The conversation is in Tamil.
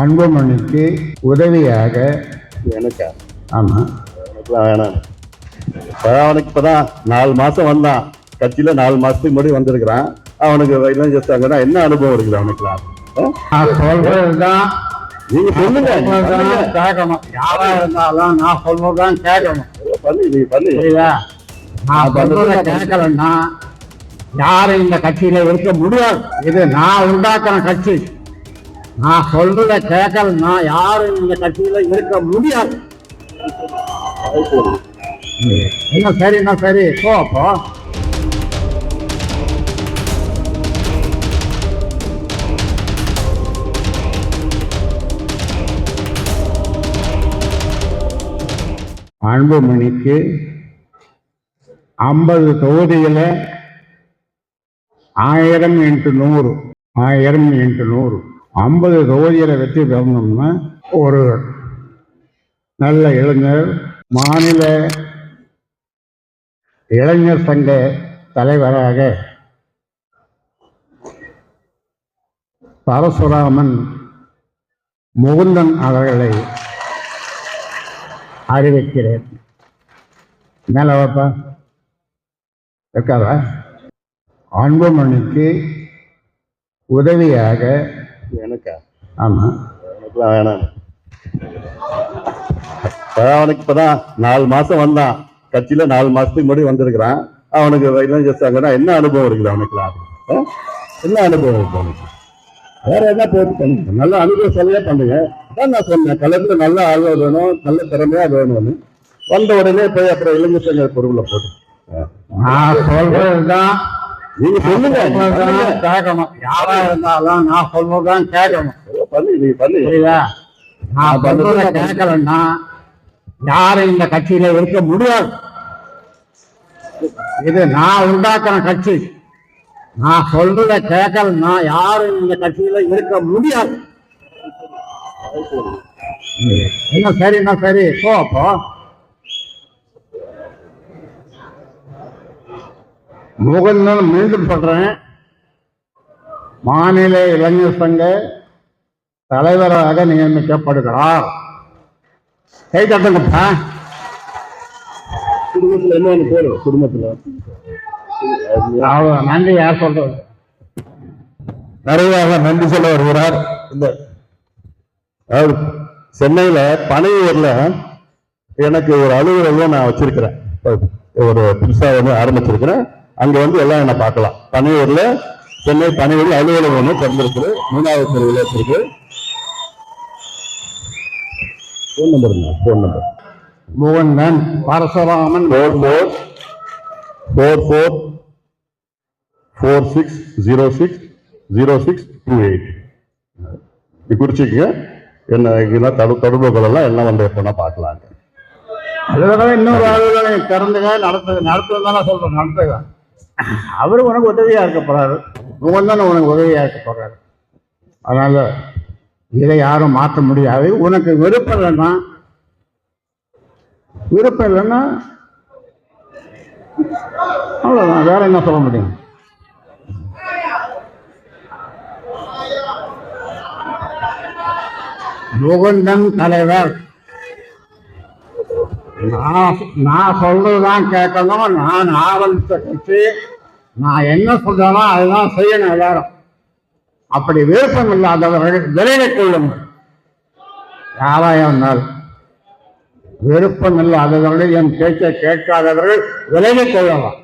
அன்புமணிக்கு உதவியாக எனக்கா? ஆமாம் எனக்குலாம் வேணாம். அவனுக்கு இப்பதான் நாலு மாசம் வந்தான். கட்சியில நாலு மாசத்துக்கு முன்னாடி வந்திருக்கிறான். அவனுக்கு இளைஞர் சங்கம்னா என்ன அனுபவம் இருக்குது அவனுக்குலாம்? நான் சொல்றது தான் நீங்க சொல்லுங்க. கேட்கணும். யாரா இருந்தாலும் நான் சொல்றது தான் கேட்கணும் பண்ணு நீ பண்ணு. நான் சொல்றத கேட்கலன்னா யாரும் இந்த கட்சியில இருக்க முடியாது. இது நான் உண்டாக்குற கட்சி. நான் சொல்றத கேட்கலன்னா யாரும் இந்த கட்சியில இருக்க முடியாது. என்ன சரி என்ன சரி? போ அப்போ. அன்புமணிக்கு ஐம்பது தொகுதியில ஆயிரம் இன்ட்டு நூறு ஆயிரம் இன்ட்டு நூறு. ஐம்பது தொகுதியில வெற்றி பெறணும்னா ஒரு நல்ல இளைஞர் மாநில இளைஞர் சங்க தலைவராக பரசுராமன் முகுந்தன் அவர்களை அறிவிக்கிறேன். மேலே வாப்பா. இருக்காதா அன்புமணிக்கு உதவியாக எனக்கா? ஆமா. எனக்குலாம் வேணாம். அவனுக்கு இப்பதான் நாலு மாசம் வந்தான். கட்சியில நாலு மாசத்துக்கு முன்னாடி வந்திருக்கிறான். அவனுக்கு இளைஞர் சங்கம்னா என்ன அனுபவம் இருக்குது அவனுக்குலாம் ஆ? என்ன அனுபவம் இருக்கு அவனுக்கு? வேற என்ன போட்டு பண்ணுங்க நல்ல அனுபவம் சொல்லியே பண்ணுங்க. நான் சொன்னேன் கலந்து நல்ல ஆழ்வா வேணும் நல்ல திறமையா வேணும்னு. வந்த உடனே போய் அப்புறம் இளைஞர் சங்க பொருளை போட்டு. நான் சொல்றதுதான் நீங்க சொல்லுங்க. கேட்கணும். யாரா இருந்தாலும் நான் சொல்றதுதான் கேட்கணும். பண்ணு நீ பண்ணு. நான் சொல்றத கேட்கலன்னா யாரும் இந்த கட்சியில இருக்க முடியாது. இது நான் உண்டாக்குற கட்சி. நான் சொல்றத கேட்கலன்னா யாரும் இந்த கட்சியில இருக்க முடியாது. என்ன சரி என்ன சரி? போ அப்போ முகுந்தன் மீண்டும் சொல்றேன். மாநில இளைஞர் சங்க தலைவராக நியமிக்கப்படுகிறார். கை தட்டுங்கப்பா குடும்பத்துல என்ன போடு குடும்பத்துல. நன்றி யார் சொல்றது? நிறைவாக நன்றி சொல்ல வருகிறார். இந்த அவர் சென்னையில பனையூர்ல எனக்கு ஒரு அலுவலகம் நான் வச்சிருக்கிறேன். ஒரு புதுசா வந்து ஆரம்பிச்சிருக்கிறேன். அங்க வந்து எல்லாம் என்ன பார்க்கலாம். பனையூர்ல சென்னை பனையூர்ல அலுவலகம் ஒன்று திறந்திருக்கு மூணாவது தெருவில் இருக்கு. Phone number phone number Mukundan Parasuraman. Four four four four four six zero six zero six two eight இது குறிச்சிக்கங்க. என்ன இதெல்லாம் தடு தொடர்புகளெல்லாம் எல்லாம் வந்து எப்போனா பார்க்கலாங்க. அலுவலகம் இன்னொரு அலுவலகம் திறந்துங்க நடத்து நடத்துவதான சொல்றேன் நடத்துக அவர் உனக்கு உதவியாக இருக்க போறாரு. முகந்தன் உனக்கு உதவியாக இருக்க போறாரு. அதனால இதை யாரும் மாற்ற முடியாது. உனக்கு விருப்பம் இல்லைன்னா விருப்பம் இல்லைன்னா அவ்வளோதான் வேற என்ன சொல்ல முடியும்? முகுந்தன் தலைவர். நான் நான் சொல்றதுதான் கேட்கணும். நான் ஆரம்பித்த கட்சி. நான் என்ன சொல்றேனோ அதுதான் செய்யணும் எல்லாரும். அப்படி விருப்பம் இல்லாதவர்கள் விரைவில் கொள்ளுங்கள். யாராக இருந்தாலும். விருப்பம் இல்லாதவர்கள் என் பேச்சை கேட்காதவர்கள் விரைவில் கொள்ளலாம்.